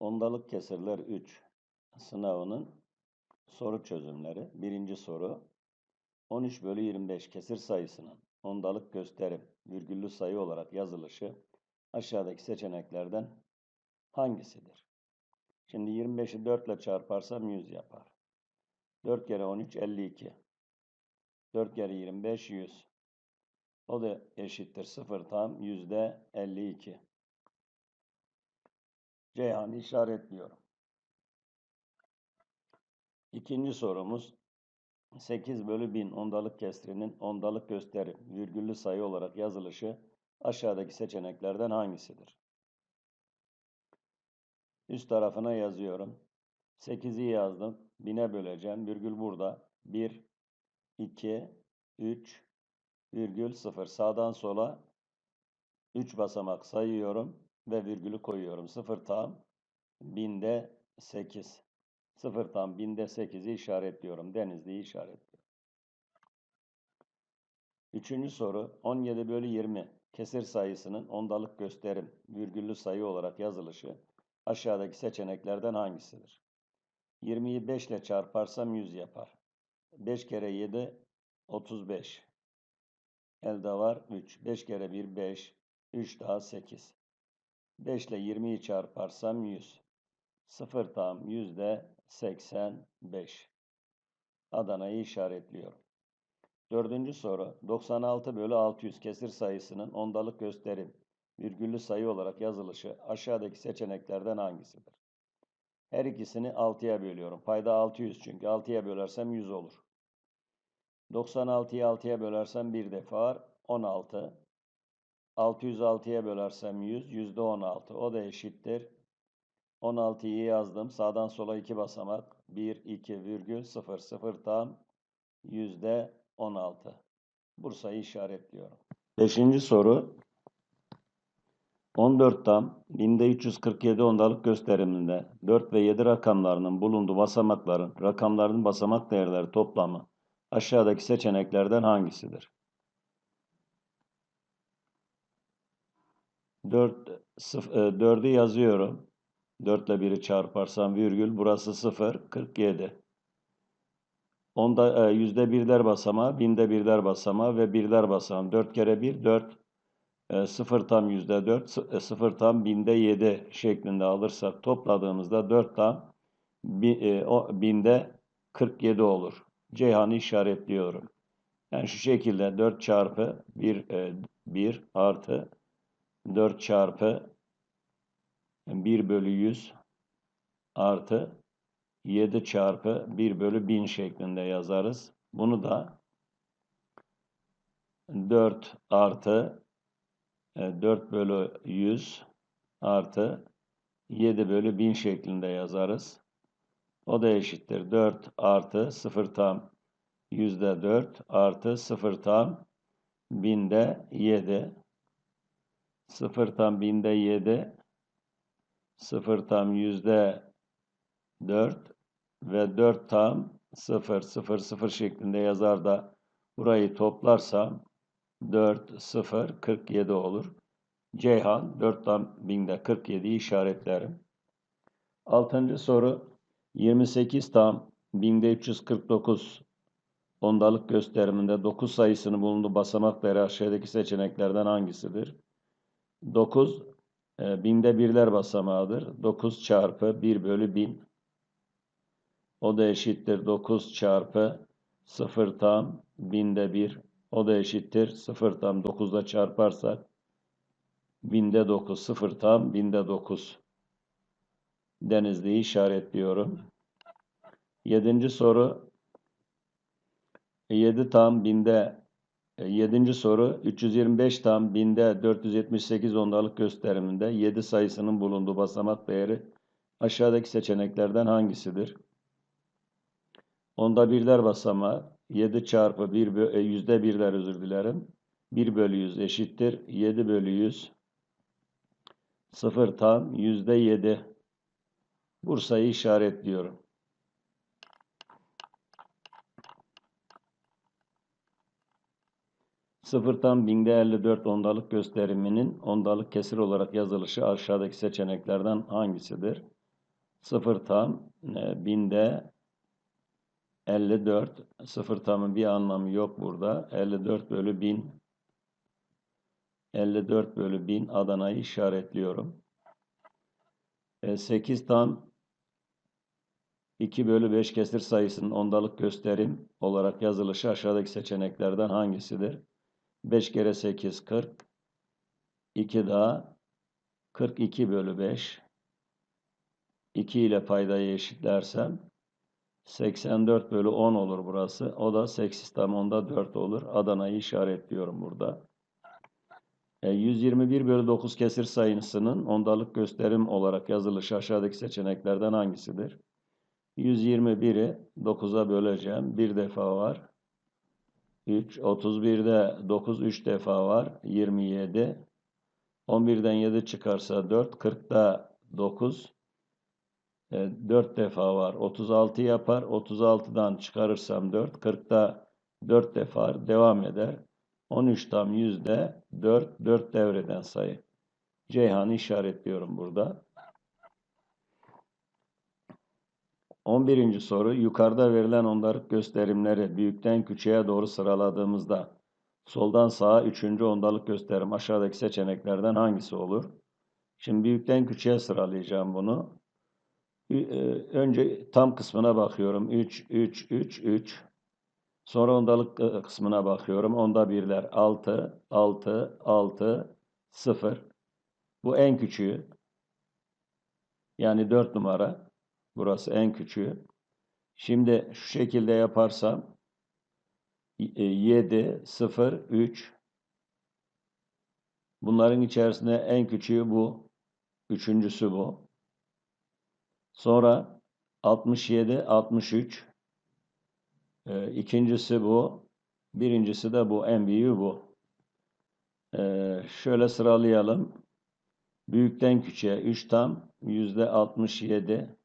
Ondalık kesirler 3 sınavının soru çözümleri. Birinci soru 13 bölü 25 kesir sayısının ondalık gösterim virgüllü sayı olarak yazılışı aşağıdaki seçeneklerden hangisidir? Şimdi 25'i 4 ile çarparsam 100 yapar. 4 kere 13 52. 4 kere 25 100. O da eşittir 0 tam yüzde 52. Ceyhan'ı işaretliyorum. İkinci sorumuz 8 bölü 1000 ondalık kesrinin ondalık gösterim virgüllü sayı olarak yazılışı aşağıdaki seçeneklerden hangisidir? Üst tarafına yazıyorum. 8'i yazdım. 1000'e böleceğim. Virgül burada. 1, 2, 3, virgül 0. Sağdan sola 3 basamak sayıyorum ve virgülü koyuyorum. 0 tam binde 8. 0 tam binde 8'i işaretliyorum. Denizli'yi işaretliyorum. Üçüncü soru 17 bölü 20 kesir sayısının ondalık gösterim virgüllü sayı olarak yazılışı aşağıdaki seçeneklerden hangisidir? 20'yi 5 ile çarparsam 100 yapar. 5 kere 7 35. Elde var 3. 5 kere 1 5. 3 daha 8. 5 ile 20'yi çarparsam 100. 0 tam yüzde 85. Adana'yı işaretliyorum. Dördüncü soru. 96 bölü 600 kesir sayısının ondalık gösterim virgüllü sayı olarak yazılışı aşağıdaki seçeneklerden hangisidir? Her ikisini 6'ya bölüyorum. Payda 600 çünkü 6'ya bölersem 100 olur. 96'yı 6'ya bölersem bir defa var. 16. 606'ya bölersem 100. Yüzde 16. O da eşittir. 16'yı yazdım. Sağdan sola 2 basamak. 1, 2, virgül 0, 0 tam. Yüzde 16. Bursa'yı işaretliyorum. Beşinci soru. 14 tam 1347 ondalık gösteriminde 4 ve 7 rakamlarının bulunduğu basamakların rakamların basamak değerleri toplamı aşağıdaki seçeneklerden hangisidir? 4, 4'ü yazıyorum. 4 ile 1'i çarparsam virgül burası 0, 47. Onda e, yüzde birler basamağı, binde birler basamağı ve birler basamağı. 4 kere 1, 4. E, 0 tam yüzde 4, 0 tam binde 7 şeklinde alırsak topladığımızda 4 tam e, binde 47 olur. Ceyhan'ı işaretliyorum. Yani şu şekilde 4 çarpı 1, e, 1 artı 4 çarpı 1 bölü 100 artı 7 çarpı 1 bölü 1000 şeklinde yazarız. Bunu da 4 artı 4 e, bölü 100 artı 7 bölü 1000 şeklinde yazarız. O da eşittir. 4 artı 0 tam yüzde 4 artı 0 tam binde 7. 0 tam binde 7 0 tam yüzde 4 ve 4 tam 0 0 0 şeklinde yazar da burayı toplarsam 4 0 47 olur. Ceyhan 4 tam binde 47'yi işaretlerim. Altıncı soru 28 tam 1349 ondalık gösteriminde 9 sayısını bulunduğu basamakları aşağıdaki seçeneklerden hangisidir? 9 e, binde birler basamağıdır. 9 çarpı 1 bölü 1000 o da eşittir 9 çarpı 0 tam binde 1 o da eşittir 0 tam 9'da çarparsak binde 9 0 tam binde 9 Denizli'yi işaretliyorum. Yedinci soru 7 tam binde 7. soru 325 tam binde 478 ondalık gösteriminde 7 sayısının bulunduğu basamak değeri aşağıdaki seçeneklerden hangisidir? Onda birler basamağı 7 çarpı 1 e, yüzde birler özür dilerim. 1 bölü 100 eşittir. 7 bölü 100 0 tam yüzde 7. Bursa'yı işaretliyorum. Sıfırdan binde 54 ondalık gösteriminin ondalık kesir olarak yazılışı aşağıdaki seçeneklerden hangisidir? 0 tam e, binde 54. 0 tamın bir anlamı yok burada. 54 bölü 1000. 54 bölü 1000 Adana'yı işaretliyorum. E, 8 tam 2 bölü 5 kesir sayısının ondalık gösterim olarak yazılışı aşağıdaki seçeneklerden hangisidir? 5 kere 8 40. 2 daha 42 bölü 5. 2 ile paydayı eşitlersem 84 bölü 10 olur burası. O da 8 tam onda 4 olur. Adana'yı işaretliyorum burada. E, 121 bölü 9 kesir sayısının ondalık gösterim olarak yazılışı aşağıdaki seçeneklerden hangisidir? 121'i 9'a böleceğim. Bir defa var. 3. 31'de 9 3 defa var. 27. 11'den 7 çıkarsa 4. 40'da 9. 4 defa var. 36 yapar. 36'dan çıkarırsam 4. 40'da 4 defa devam eder. 13 tam yüzde 4. 4 devreden sayı. Ceyhan'ı işaretliyorum burada. 11. soru. Yukarıda verilen ondalık gösterimleri büyükten küçüğe doğru sıraladığımızda soldan sağa 3. ondalık gösterim aşağıdaki seçeneklerden hangisi olur? Şimdi büyükten küçüğe sıralayacağım bunu. Önce tam kısmına bakıyorum. 3, 3, 3, 3. Sonra ondalık kısmına bakıyorum. Onda birler 6, 6, 6, 0. Bu en küçüğü. Yani 4 numara. Burası en küçüğü. Şimdi şu şekilde yaparsam 7, 0, 3. Bunların içerisinde en küçüğü bu. Üçüncüsü bu. Sonra 67, 63. Ee, ikincisi bu. Birincisi de bu. En büyüğü bu. Ee, şöyle sıralayalım. Büyükten küçüğe 3 tam yüzde 67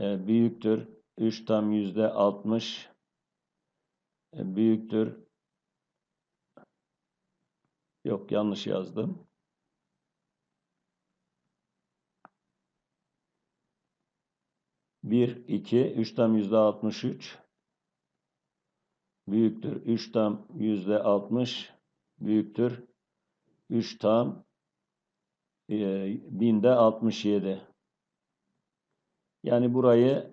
e, büyüktür. 3 tam yüzde 60 e, büyüktür. Yok yanlış yazdım. 1, 2, 3 tam yüzde 63 büyüktür. 3 tam yüzde 60 büyüktür. 3 tam e, binde 67. Yani burayı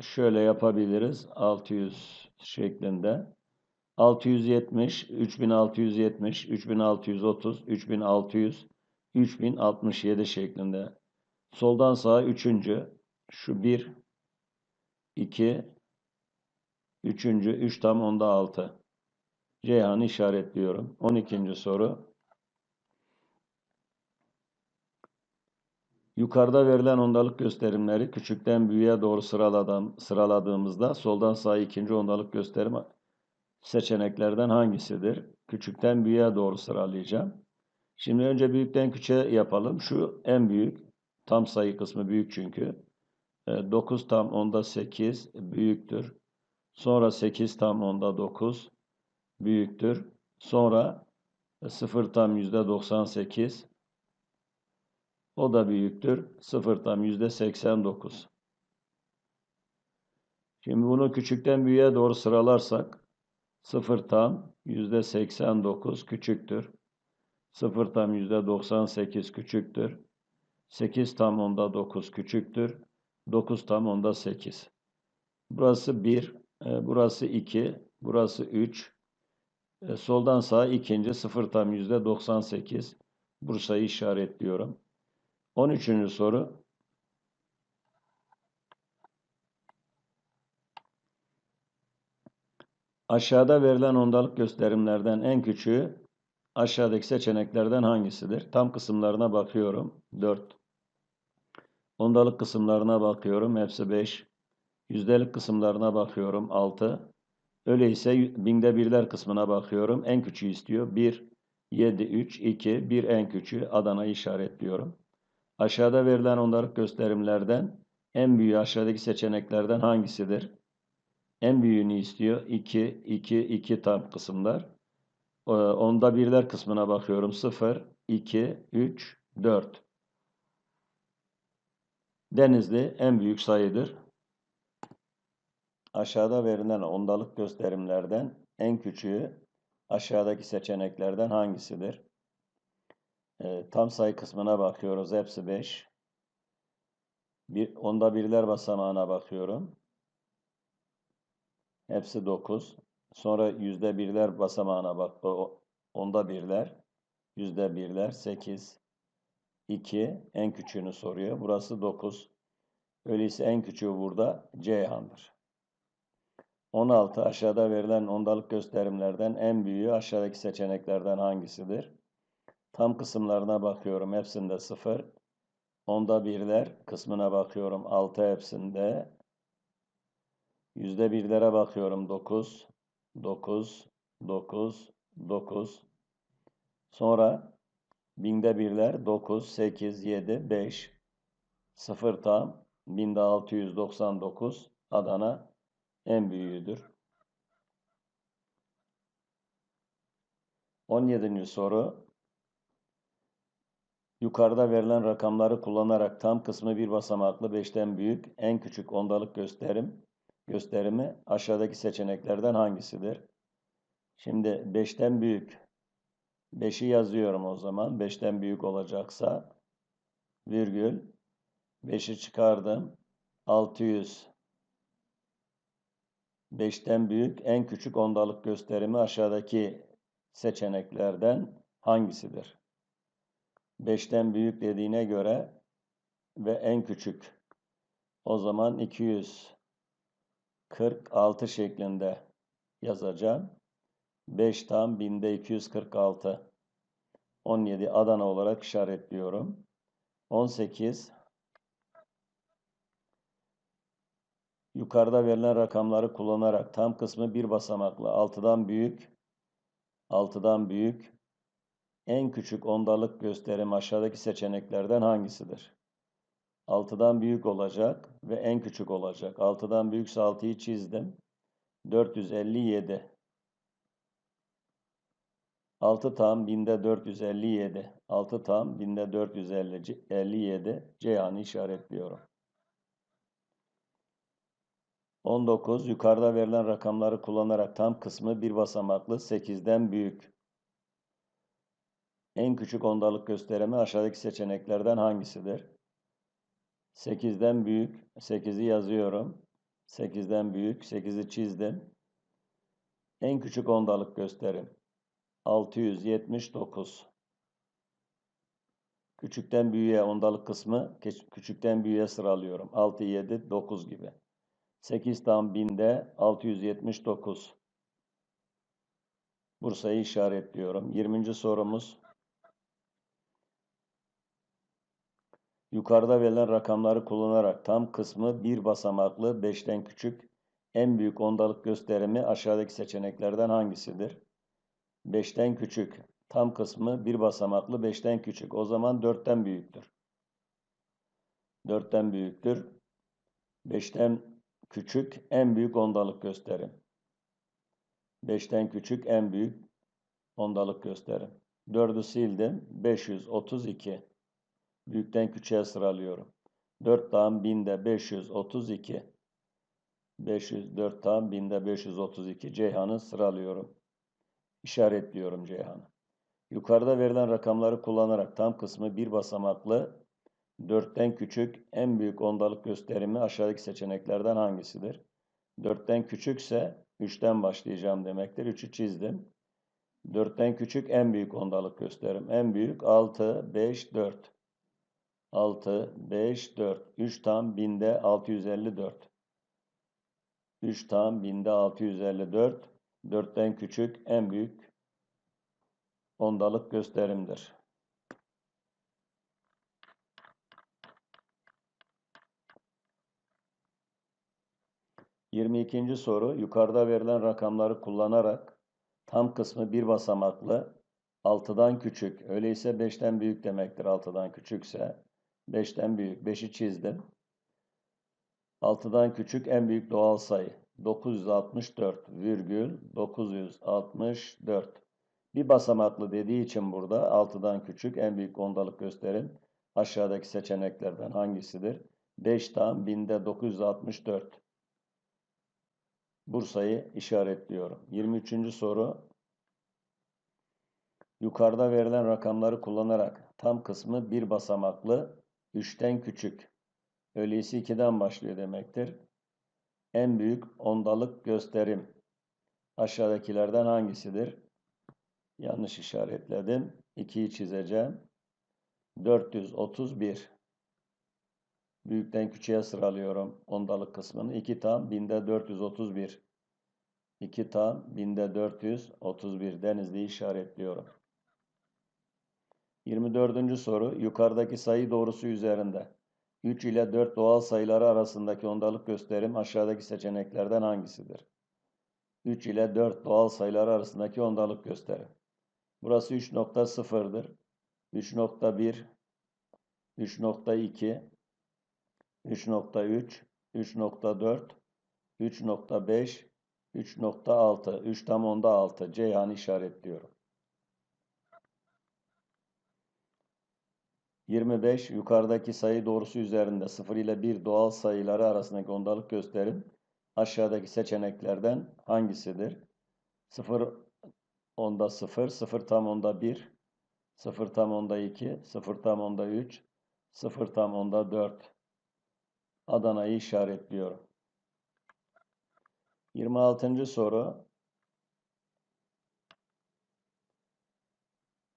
şöyle yapabiliriz. 600 şeklinde. 670, 3670, 3630, 3600, 3067 şeklinde. Soldan sağa üçüncü. Şu bir, 2, üçüncü, 3 tam onda 6. Ceyhan'ı işaretliyorum. 12. soru. Yukarıda verilen ondalık gösterimleri küçükten büyüğe doğru sıraladığım, sıraladığımızda soldan sağa ikinci ondalık gösterim seçeneklerden hangisidir? Küçükten büyüğe doğru sıralayacağım. Şimdi önce büyükten küçüğe yapalım. Şu en büyük. Tam sayı kısmı büyük çünkü. 9 tam onda 8 büyüktür. Sonra 8 tam onda 9 büyüktür. Sonra 0 tam yüzde 98 o da büyüktür. 0 tam yüzde 89. Şimdi bunu küçükten büyüğe doğru sıralarsak 0 tam yüzde 89 küçüktür. 0 tam yüzde 98 küçüktür. 8 tam onda 9 küçüktür. 9 tam onda 8. Burası 1, e, burası 2, burası 3. E, soldan sağa ikinci 0 tam yüzde 98. Bursa'yı işaretliyorum. 13. soru. Aşağıda verilen ondalık gösterimlerden en küçüğü aşağıdaki seçeneklerden hangisidir? Tam kısımlarına bakıyorum. 4. Ondalık kısımlarına bakıyorum. Hepsi 5. Yüzdelik kısımlarına bakıyorum. 6. Öyleyse binde birler kısmına bakıyorum. En küçüğü istiyor. 1, 7, 3, 2, 1 en küçüğü. Adana'yı işaretliyorum. Aşağıda verilen ondalık gösterimlerden en büyüğü aşağıdaki seçeneklerden hangisidir? En büyüğünü istiyor. 2, 2, 2 tam kısımlar. Onda birler kısmına bakıyorum. 0, 2, 3, 4. Denizli en büyük sayıdır. Aşağıda verilen ondalık gösterimlerden en küçüğü aşağıdaki seçeneklerden hangisidir? Ee, tam sayı kısmına bakıyoruz. Hepsi 5. Bir, onda birler basamağına bakıyorum. Hepsi 9. Sonra yüzde birler basamağına bak. Onda birler. Yüzde birler 8. 2. En küçüğünü soruyor. Burası 9. Öyleyse en küçüğü burada Ceyhan'dır. 16. Aşağıda verilen ondalık gösterimlerden en büyüğü aşağıdaki seçeneklerden hangisidir? Tam kısımlarına bakıyorum. Hepsinde 0. Onda birler kısmına bakıyorum. 6 hepsinde. Yüzde birlere bakıyorum. 9, 9, 9, 9. Sonra binde birler 9, 8, 7, 5. 0 tam. Binde 699. Adana en büyüğüdür. 17. soru. Yukarıda verilen rakamları kullanarak tam kısmı bir basamaklı 5'ten büyük en küçük ondalık gösterim gösterimi aşağıdaki seçeneklerden hangisidir? Şimdi 5'ten büyük 5'i yazıyorum o zaman. 5'ten büyük olacaksa virgül 5'i çıkardım. 600 5'ten büyük en küçük ondalık gösterimi aşağıdaki seçeneklerden hangisidir? 5'ten büyük dediğine göre ve en küçük o zaman 246 şeklinde yazacağım. 5 tam binde 246. 17 Adana olarak işaretliyorum. 18 Yukarıda verilen rakamları kullanarak tam kısmı bir basamaklı 6'dan büyük 6'dan büyük en küçük ondalık gösterim aşağıdaki seçeneklerden hangisidir? 6'dan büyük olacak ve en küçük olacak. 6'dan büyükse 6'yı çizdim. 457. 6 tam binde 457. 6 tam binde 457. Ceyhan'ı işaretliyorum. 19. Yukarıda verilen rakamları kullanarak tam kısmı bir basamaklı 8'den büyük. En küçük ondalık gösterimi aşağıdaki seçeneklerden hangisidir? 8'den büyük. 8'i yazıyorum. 8'den büyük. 8'i çizdim. En küçük ondalık gösterim. 679. Küçükten büyüğe ondalık kısmı küçükten büyüğe sıralıyorum. 6, 7, 9 gibi. 8 tam binde 679. Bursa'yı işaretliyorum. 20. sorumuz. Yukarıda verilen rakamları kullanarak tam kısmı bir basamaklı 5'ten küçük en büyük ondalık gösterimi aşağıdaki seçeneklerden hangisidir? 5'ten küçük. Tam kısmı bir basamaklı 5'ten küçük. O zaman 4'ten büyüktür. 4'ten büyüktür. 5'ten küçük en büyük ondalık gösterim. 5'ten küçük en büyük ondalık gösterim. 4'ü sildim. 532. Büyükten küçüğe sıralıyorum. 4 tam binde 532. 504 tam binde 532. Ceyhan'ı sıralıyorum. İşaretliyorum Ceyhan'ı. Yukarıda verilen rakamları kullanarak tam kısmı bir basamaklı 4'ten küçük en büyük ondalık gösterimi aşağıdaki seçeneklerden hangisidir? 4'ten küçükse 3'ten başlayacağım demektir. 3'ü çizdim. 4'ten küçük en büyük ondalık gösterim. En büyük 6, 5, 4. 6, 5, 4. 3 tam binde 654. 3 tam binde 654. 4'ten küçük en büyük ondalık gösterimdir. Yirmi ikinci soru. Yukarıda verilen rakamları kullanarak tam kısmı bir basamaklı 6'dan küçük, öyleyse 5'ten büyük demektir 6'dan küçükse. 5'ten büyük. 5'i çizdim. 6'dan küçük en büyük doğal sayı. 964 virgül 964. Bir basamaklı dediği için burada 6'dan küçük en büyük ondalık gösterin. Aşağıdaki seçeneklerden hangisidir? 5 tam binde 964. Bursa'yı işaretliyorum. 23. soru. Yukarıda verilen rakamları kullanarak tam kısmı bir basamaklı, 3'ten küçük, öyleyse 2'den başlıyor demektir. En büyük ondalık gösterim aşağıdakilerden hangisidir? Yanlış işaretledim. 2'yi çizeceğim. 431. Büyükten küçüğe sıralıyorum ondalık kısmını. 2 tam binde 431. 2 tam binde 431 Denizli'yi işaretliyorum. 24. soru yukarıdaki sayı doğrusu üzerinde 3 ile 4 doğal sayıları arasındaki ondalık gösterim aşağıdaki seçeneklerden hangisidir? 3 ile 4 doğal sayılar arasındaki ondalık gösterim. Burası 3.0'dır. 3.1 3.2 3.3 3.4 3.5 3.6 3 tam onda 6 Ceyhan'ı işaretliyorum. 25 yukarıdaki sayı doğrusu üzerinde 0 ile 1 doğal sayıları arasındaki ondalık gösterim aşağıdaki seçeneklerden hangisidir? 0 onda 0, 0 tam onda 1, 0 tam onda 2, 0 tam onda 3, 0 tam onda 4. Adana'yı işaretliyorum. 26. soru.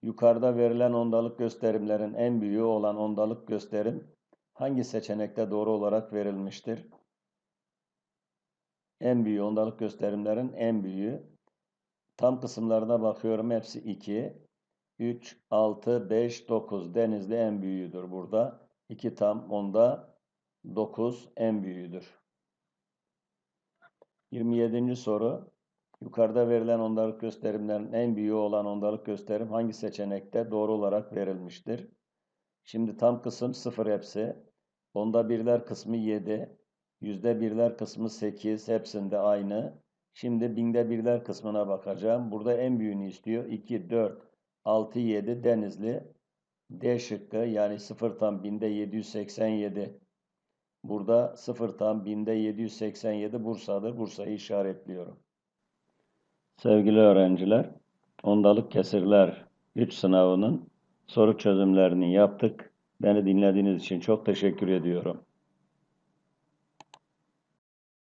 Yukarıda verilen ondalık gösterimlerin en büyüğü olan ondalık gösterim hangi seçenekte doğru olarak verilmiştir? En büyüğü ondalık gösterimlerin en büyüğü. Tam kısımlarına bakıyorum hepsi 2, 3, 6, 5, 9. Denizli en büyüğüdür burada. 2 tam onda 9 en büyüğüdür. 27. soru. Yukarıda verilen ondalık gösterimlerin en büyüğü olan ondalık gösterim hangi seçenekte doğru olarak verilmiştir? Şimdi tam kısım 0 hepsi. Onda birler kısmı 7. Yüzde birler kısmı 8. Hepsinde aynı. Şimdi binde birler kısmına bakacağım. Burada en büyüğünü istiyor. 2, 4, 6, 7 Denizli. D şıkkı yani 0 tam binde 787. Burada 0 tam binde 787 Bursa'dır. Bursa'yı işaretliyorum. Sevgili öğrenciler, ondalık kesirler 3 sınavının soru çözümlerini yaptık. Beni dinlediğiniz için çok teşekkür ediyorum.